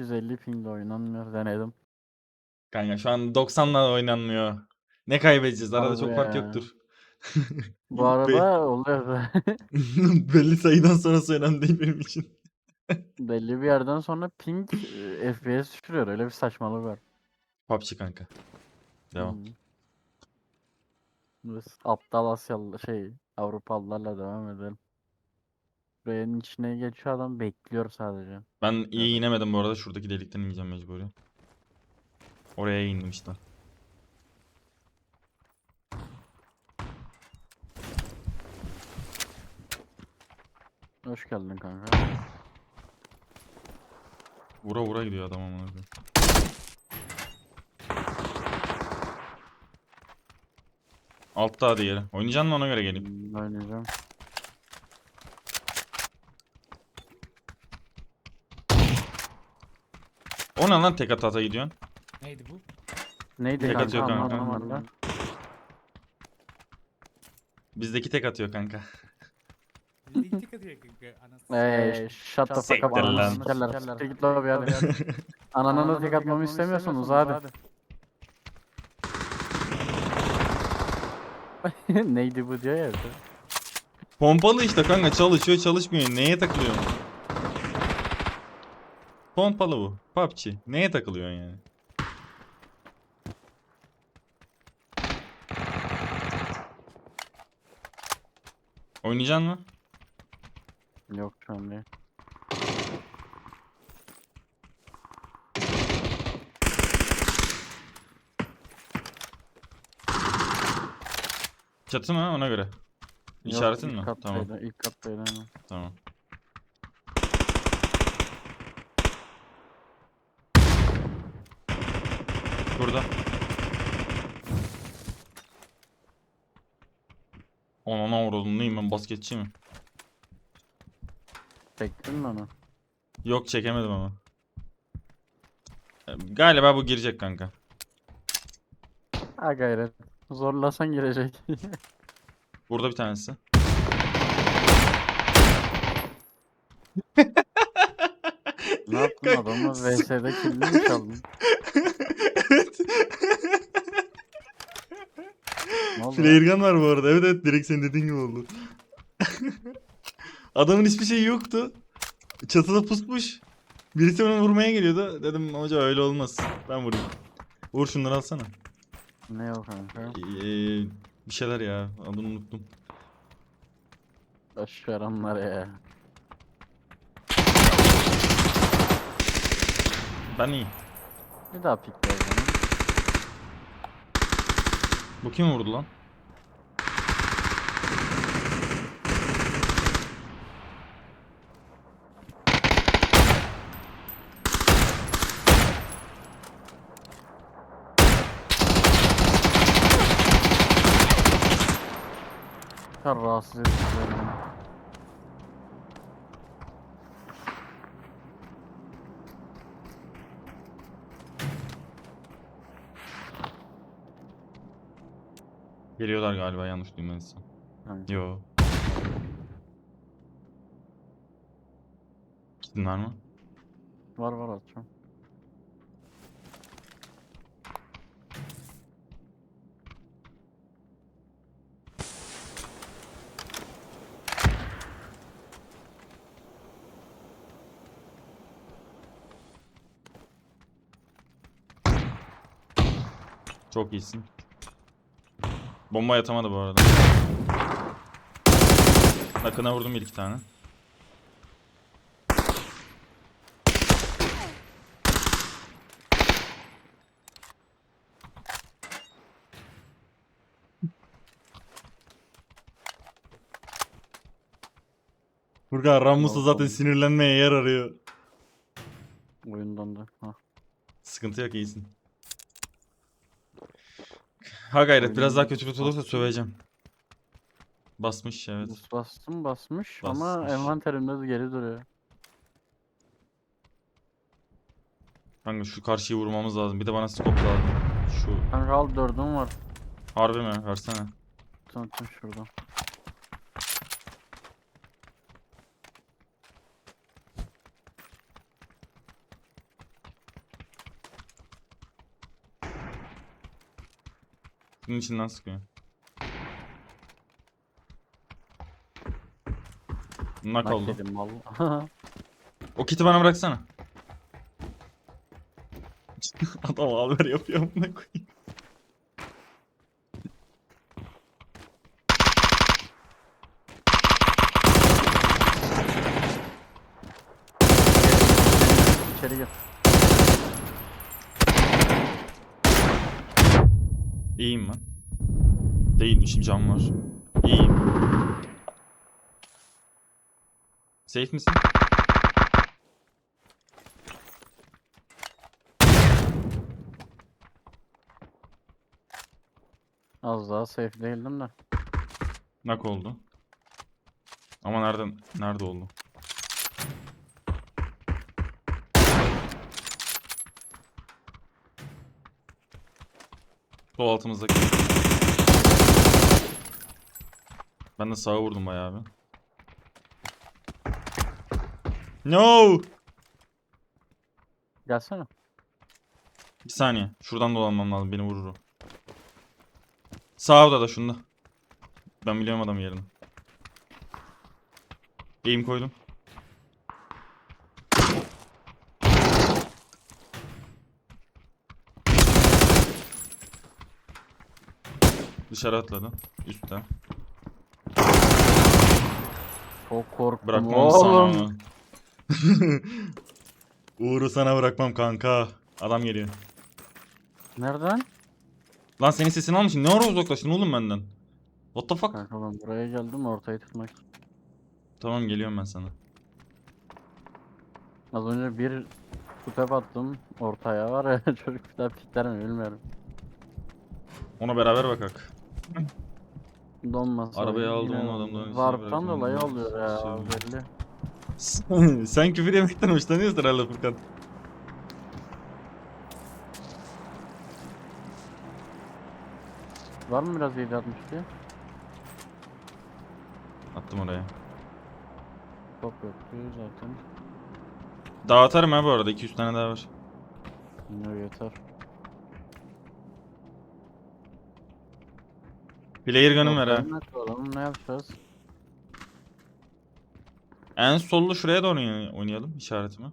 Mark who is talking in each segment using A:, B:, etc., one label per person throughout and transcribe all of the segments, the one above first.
A: 550 pingle oynanmıyor denedim.
B: Kanka şu an 90'la oynanmıyor. Ne kaybedeceğiz? Arada
A: Harbi
B: çok fark
A: ya.
B: yoktur.
A: Bu arada oluyor da
B: Belli sayıdan sonrası önemli değil benim için.
A: belli bir yerden sonra ping e, FPS düşürüyor. Öyle bir saçmalık var.
B: PUBG kanka. Devam.
A: Hmm. Biz aptal Asyalı şey Avrupalılarla devam edelim. Burayın içine geçiyor adam bekliyor sadece.
B: Ben iyi inemedim bu arada. Şuradaki delikten ineceğim mecburi. Oraya indim işte.
A: Hoş geldin kanka.
B: Vura vura gidiyor adam amına koyayım. Altta diğeri. Oynayacaksın mı ona göre geleyim.
A: Hmm, Oynayacağım.
B: Ne lan tek ata ata gidiyorsun?
C: Neydi bu?
A: Neydi
B: Tek
A: kanka
B: atıyor kanka.
A: anlamadım valla.
B: Bizdeki tek atıyor kanka.
C: Birlikte katıyor kanka. Anasını.
A: Eee shut the fuck up
B: Siktir
A: ananı
B: lan.
A: sikerler. Siktir git lan bir hadi. Ananı da tek atmamı istemiyorsan uza hadi. Neydi bu diyor ya evde.
B: Pompalı işte kanka çalışıyor çalışmıyor. Neye takılıyorsun? Pompalı bu. PUBG. Neye takılıyorsun yani? Oynayacaksın mı?
A: Yok şu an değil.
B: Çatı mı ona göre? İşaretin mi?
A: kattaydı,
B: Tamam.
A: İlk kattaydı aynen.
B: Tamam. Burada. Anana neyim ben basketçi mi?
A: Çektin mi onu?
B: Yok çekemedim ama. E, Galiba bu girecek kanka.
A: Ha gayret. Zorlasan girecek.
B: Burada bir tanesi.
A: ne yaptın adamı VS'de killini mi çaldın?
B: evet.
A: Ne oldu? lan?
B: Flare gun var bu arada. Evet evet direkt senin dediğin gibi oldu. Adamın hiçbir şeyi yoktu. Çatıda pusmuş. Birisi onu vurmaya geliyordu. Dedim hoca öyle olmaz. Ben vurayım. Vur şunları alsana.
A: Ne o kanka?
B: Ee, bir şeyler ya. Adını unuttum.
A: Boş ver onları ya.
B: Ben iyi.
A: Bir daha pikle o zaman.
B: Bu kim vurdu lan?
A: Kar rahatsız edici
B: Geliyorlar galiba yanlış duymadıysam.
A: Kanka.
B: Yo. Gidin var mı?
A: Var var atacağım.
B: Çok iyisin. Bomba yatamadı bu arada. Nakına vurdum bir iki tane. Furkan Rammus'u zaten sinirlenmeye yer arıyor.
A: Oyundan da. Ha.
B: Sıkıntı yok iyisin. Ha gayret biraz daha kötü kötü olursa söveceğim. Basmış evet.
A: Bastım basmış, ama
B: Basmış.
A: envanterimde de geri duruyor.
B: Kanka şu karşıyı vurmamız lazım. Bir de bana scope lazım. Şu
A: Kanka al dördüm var.
B: harbi mi? Versene.
A: Tanıtım şuradan.
B: Kutunun içinden sıkıyor. Nak
A: Nak
B: oldu.
A: yedim mal.
B: O kiti bana bıraksana. Adam alver yapıyor amına koyayım.
A: İçeri gir.
B: İyiyim ben. Değilmişim cam var. İyiyim. Safe misin?
A: Az daha safe değildim de.
B: Nak oldu. Ama nereden nerede oldu? Sol altımızdaki. Ben de sağa vurdum bayağı bir. No!
A: Gelsene.
B: Bir saniye. Şuradan dolanmam lazım. Beni vurur o. Sağ odada şunda. Ben biliyorum adamın yerini. Eğim koydum. Dışarı atladı. Üstte.
A: Çok korktum
B: Bırakmam
A: oğlum.
B: onu. Uğur'u sana bırakmam kanka. Adam geliyor.
A: Nereden?
B: Lan senin sesini almışım. Ne ara uzaklaştın oğlum benden? What the fuck?
A: Kanka ben buraya geldim ortayı tutmak. için.
B: Tamam geliyorum ben sana.
A: Az önce bir kutep attım ortaya var ya çocuk bir daha pikler mi bilmiyorum.
B: Ona beraber bakak.
A: Donmasa
B: Arabayı
A: yine
B: aldım
A: olur.
B: ama adamdan bırakmam
A: dolayı oluyor ya
B: Şey
A: belli.
B: Sen küfür yemekten hoşlanıyorsun herhalde Furkan.
A: Var mı biraz 762?
B: Attım oraya.
A: Çok yoktu zaten.
B: Dağıtarım ha bu arada. 200 tane daha var.
A: Yine yeter.
B: Player gun'ım ver ha.
A: Ne yapacağız?
B: En sollu şuraya doğru oynay- oynayalım işaretimi.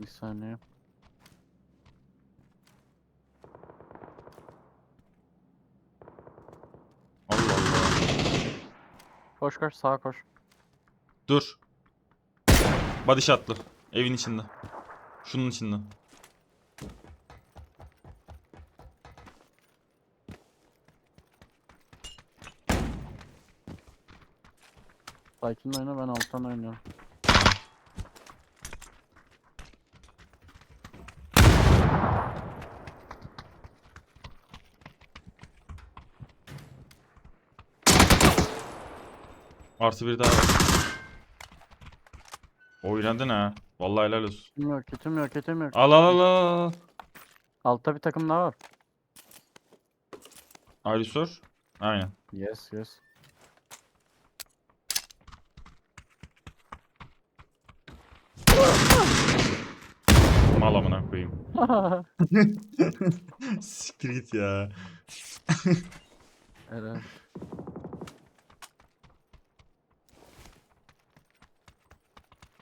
A: Bir saniye.
B: Allah Allah.
A: Koş koş sağa koş.
B: Dur. Body shot'lı. Evin içinde. Şunun içinde.
A: Sakin oyna ben alttan oynuyorum.
B: Artı bir daha. Oynadın ha. Vallahi helal olsun.
A: Kitim yok kitim yok kitim yok.
B: Al al al al.
A: Altta bir takım daha var.
B: Ayrısör. Aynen.
A: Yes yes.
B: Mal amına koyayım. Siktir git ya.
A: Evet.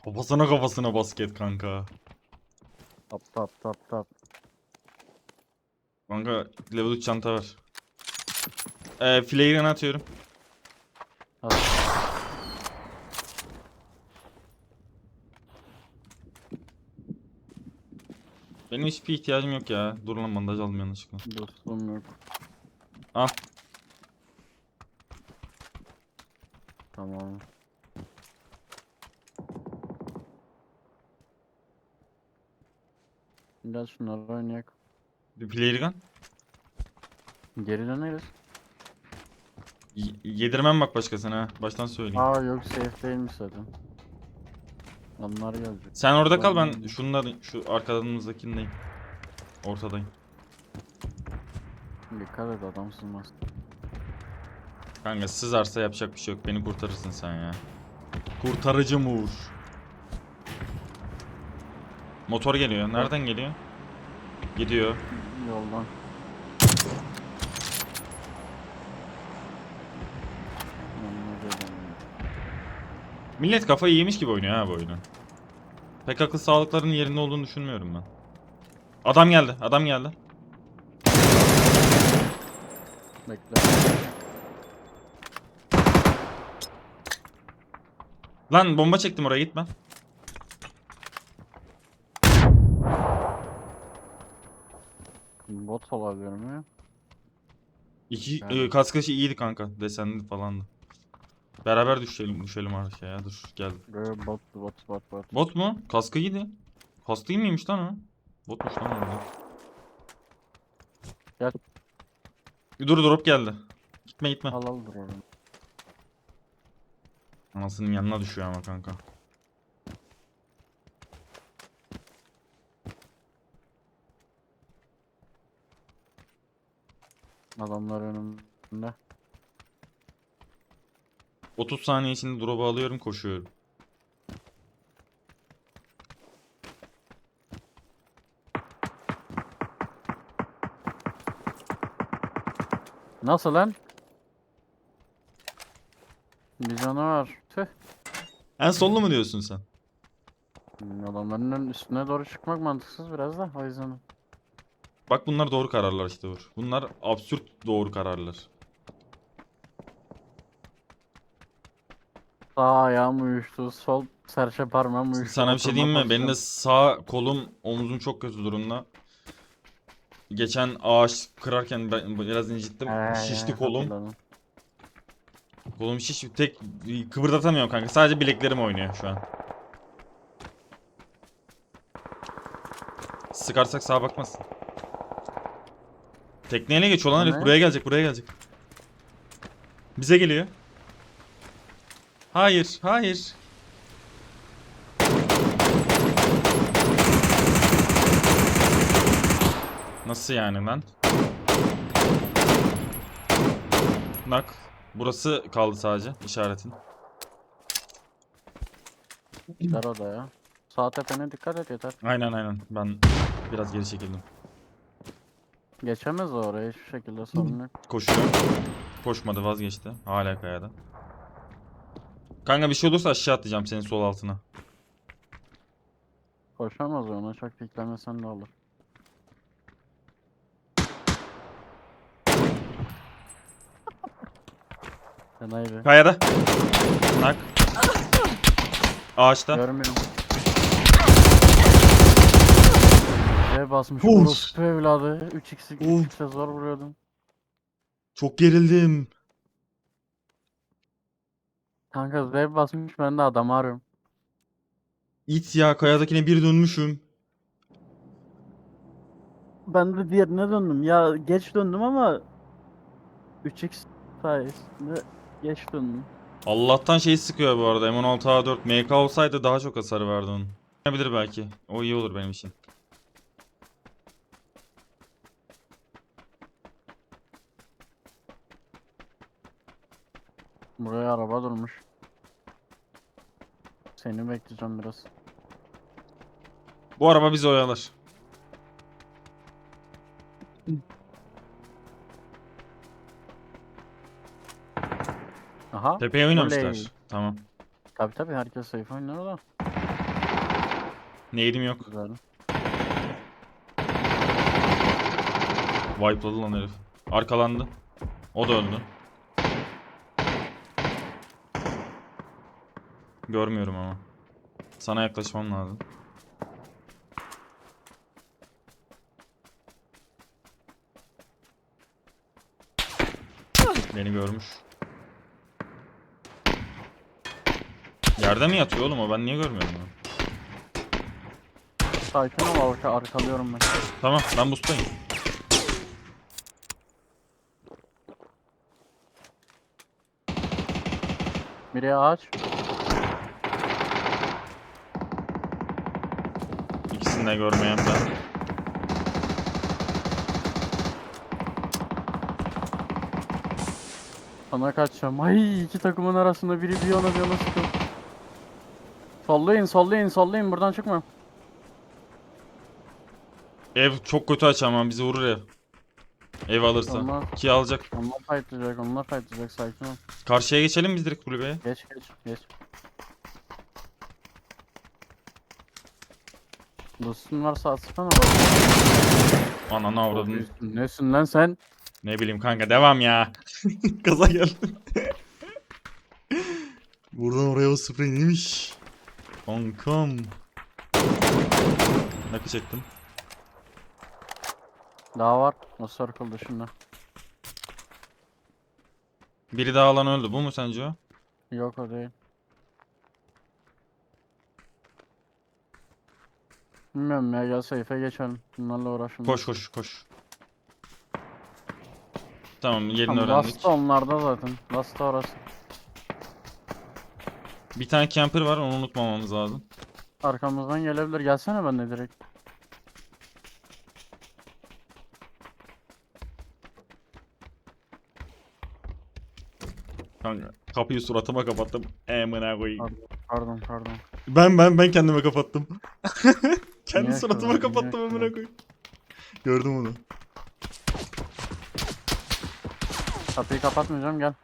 B: Kafasına kafasına basket kanka.
A: Tap tap tap tap.
B: Kanka level 3 çanta var. Ee, flare'ını atıyorum.
A: At.
B: Benim hiçbir ihtiyacım yok ya. Dur lan bandaj aldım yanlışlıkla.
A: Dostum yok.
B: Al.
A: Tamam. Gel şunları oynayak.
B: Bir Flare gun.
A: Geri döneriz.
B: Y- yedirmem bak başkasına ha. Baştan söyleyeyim.
A: Aa yok safe değilmiş zaten. Onlar gelecek.
B: Sen orada kal ben şunların şu arkalarımızdakindeyim. Ortadayım.
A: Dikkat et adam sızmaz.
B: Kanka sızarsa yapacak bir şey yok. Beni kurtarırsın sen ya. Kurtarıcım Uğur. Motor geliyor. Nereden geliyor? Gidiyor.
A: Yoldan.
B: Millet kafayı yemiş gibi oynuyor ha bu oyunu. Pek akıl sağlıklarının yerinde olduğunu düşünmüyorum ben. Adam geldi. Adam geldi.
A: Bekle.
B: Lan bomba çektim oraya gitme.
A: Bot olabilir mi?
B: İki
A: Yani.
B: e, kaskışı iyiydi kanka. Desenli falandı. Beraber düşelim düşelim aşağıya. Dur gel.
A: Böyle bot bot bot bot.
B: Bot mu? Kaskı iyiydi. Kaskı iyi miymiş lan o? Botmuş lan orada.
A: Gel.
B: Dur drop geldi. Gitme gitme.
A: Al al dur.
B: Anasının yanına düşüyor ama kanka.
A: Adamlar önümde.
B: 30 saniye içinde drop'u alıyorum koşuyorum.
A: Nasıl lan? Bir canı var. Tüh.
B: En sollu mu diyorsun sen?
A: Adamların üstüne doğru çıkmak mantıksız biraz da o yüzden.
B: Bak bunlar doğru kararlar işte Uğur. Bunlar absürt doğru kararlar.
A: Sağ ayağım uyuştu, sol serçe parmağım uyuştu.
B: Sana bir şey diyeyim mi? Benim de sağ kolum, omuzum çok kötü durumda. Geçen ağaç kırarken ben biraz incittim.
A: He,
B: Şişti kolum.
A: hatırladım.
B: Kolum şiş. Tek kıpırdatamıyorum kanka. Sadece bileklerim oynuyor şu an. Sıkarsak sağa bakmaz. Tekneyle geç olan herif buraya gelecek, buraya gelecek. Bize geliyor. Hayır, hayır. Nasıl yani lan? Nak. Burası kaldı sadece işaretin.
A: Gider o da ya. Sağ tepene dikkat et yeter.
B: Aynen aynen. Ben biraz geri çekildim.
A: Geçemez o oraya hiçbir şekilde sorun yok.
B: Koşuyor. Koşmadı vazgeçti. Hala kayada. Kanka bir şey olursa aşağı atlayacağım senin sol altına.
A: Koşamaz ona çok piklemesen de olur. Fenaydı.
B: Kayada. Nak. Ağaçta.
A: Görmüyorum. E basmış
B: Of.
A: orospu evladı. 3x'i
B: Of.
A: 3x'e zor vuruyordum.
B: Çok gerildim.
A: Kanka Z basmış ben de adamı arıyorum.
B: İt ya kayadakine bir dönmüşüm.
A: Ben de diğerine döndüm. Ya geç döndüm ama 3x sayesinde geç döndüm.
B: Allah'tan şey sıkıyor bu arada. M16A4 MK olsaydı daha çok hasar verdi onun. Olabilir belki. O iyi olur benim için.
A: Buraya araba durmuş. Seni bekleyeceğim biraz.
B: Bu araba bizi oyalar.
A: Aha.
B: Tepeye oynamışlar.
A: Oley.
B: Tamam.
A: Tabi tabi herkes safe oynar da.
B: Neydim yok.
A: Güzel.
B: Wipe'ladı lan herif. Arkalandı. O da öldü. Görmüyorum ama. Sana yaklaşmam lazım. Beni görmüş. Yerde mi yatıyor oğlum o? Ben niye görmüyorum onu?
A: Sakin ol arka, arkalıyorum ben.
B: Tamam ben boostayım.
A: Biri ağaç.
B: İkisini de görmeyen ben.
A: Sana kaçacağım. Ay iki takımın arasında biri bir yana bir yana sıkıyor. Sollayın sollayın sollayın buradan çıkma.
B: Ev çok kötü aç ama bizi vurur ev. Ev alırsa.
A: Onlar,
B: Ki alacak.
A: onlar fightlayacak, onlar fightlayacak sakin ol.
B: Karşıya geçelim biz direkt kulübeye.
A: Geç geç geç. Dostun varsa atsana bak.
B: Ananı avradın.
A: Nesin lan sen?
B: Ne bileyim kanka devam ya. Gaza geldim. Buradan oraya o sprey neymiş? Kankam. Nakı çektim.
A: Daha var. O circle dışında.
B: Biri daha alan öldü. Bu mu sence o?
A: Yok o değil. Bilmiyorum ya gel safe'e geçelim. Bunlarla uğraşın.
B: Koş koş koş. Tamam yerini
A: Tamam,
B: öğrendik.
A: Last da onlarda zaten. Last da orası.
B: Bir tane camper var onu unutmamamız lazım.
A: Arkamızdan gelebilir. Gelsene ben de direkt.
B: Kanka kapıyı suratıma kapattım. Emine koyayım.
A: Pardon pardon.
B: Ben ben ben kendime kapattım. Kendi
A: Niye
B: suratıma
A: kapattın,
B: kapattım
A: niye
B: amına koyayım. Gördüm onu.
A: Kapıyı kapatmayacağım gel.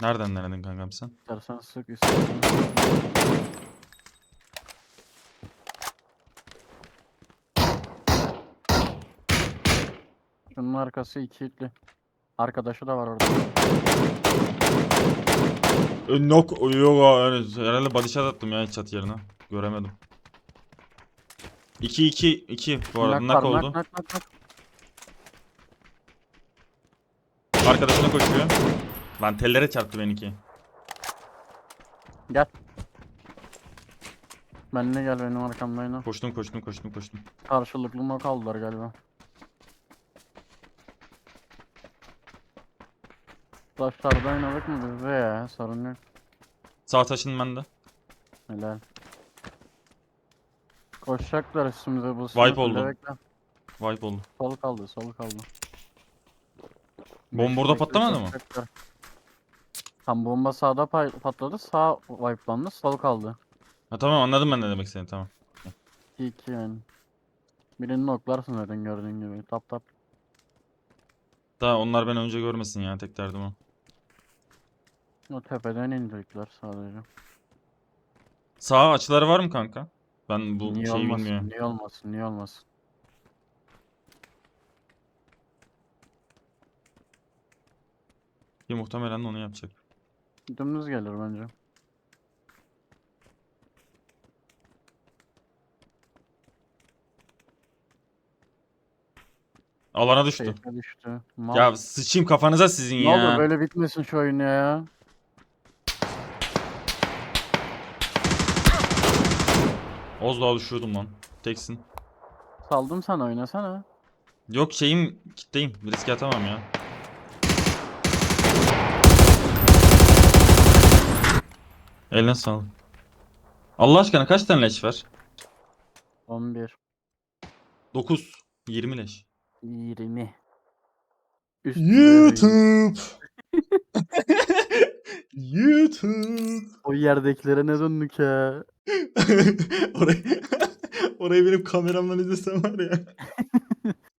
B: Nereden nereden kankam sen?
A: İstersen sık istersen. Şunun arkası iki itli. Arkadaşı da var orada.
B: Ö, Nok yok yani herhalde body shot attım ya çat yerine. Göremedim. 2 2 2 bu arada
A: Nak
B: nak
A: var,
B: oldu.
A: nak, nak, nak.
B: Arkadaşına koşuyor. Lan tellere çarptı benimki.
A: Gel. Benimle gel benim arkamda oyna.
B: Koştum koştum koştum koştum.
A: Karşılıklı mı kaldılar galiba. Taşlarda oynadık mı biz de ya sorun yok.
B: Sağ taşın bende.
A: Helal. Koşacaklar üstümüze bu
B: Wipe
A: sınıf
B: oldu.
A: bile bekle.
B: Wipe oldu.
A: Sol kaldı sol kaldı.
B: Bomba orada patlamadı mı?
A: Tam bomba sağda patladı sağ wipelandı sol kaldı.
B: Ha tamam anladım ben ne demek istediğini tamam.
A: 2 yani. Birini noklarsın zaten gördüğün gibi. Tap tap.
B: Daha onlar beni önce görmesin ya tek derdim o.
A: O tepeden inecekler sadece.
B: Sağ açıları var mı kanka? Ben bu
A: niye
B: şeyi
A: olmasın?
B: bilmiyorum.
A: Niye olmasın? Niye olmasın?
B: Ki muhtemelen onu yapacak.
A: Dümdüz gelir bence.
B: Alana düştü.
A: Düştü. Mal.
B: Ya sıçayım kafanıza sizin
A: ne
B: ya.
A: olur böyle bitmesin şu oyun ya.
B: Az daha düşüyordum lan. Teksin.
A: Saldım sana oynasana.
B: Yok şeyim kitleyim. Riske atamam ya. Eline sağlık. Allah aşkına kaç tane leş var?
A: 11.
B: 9. 20 leş.
A: 20. Üstüne
B: YouTube. YouTube.
A: O yerdekilere ne döndük ya?
B: orayı, orayı benim kameramdan izlesem var ya.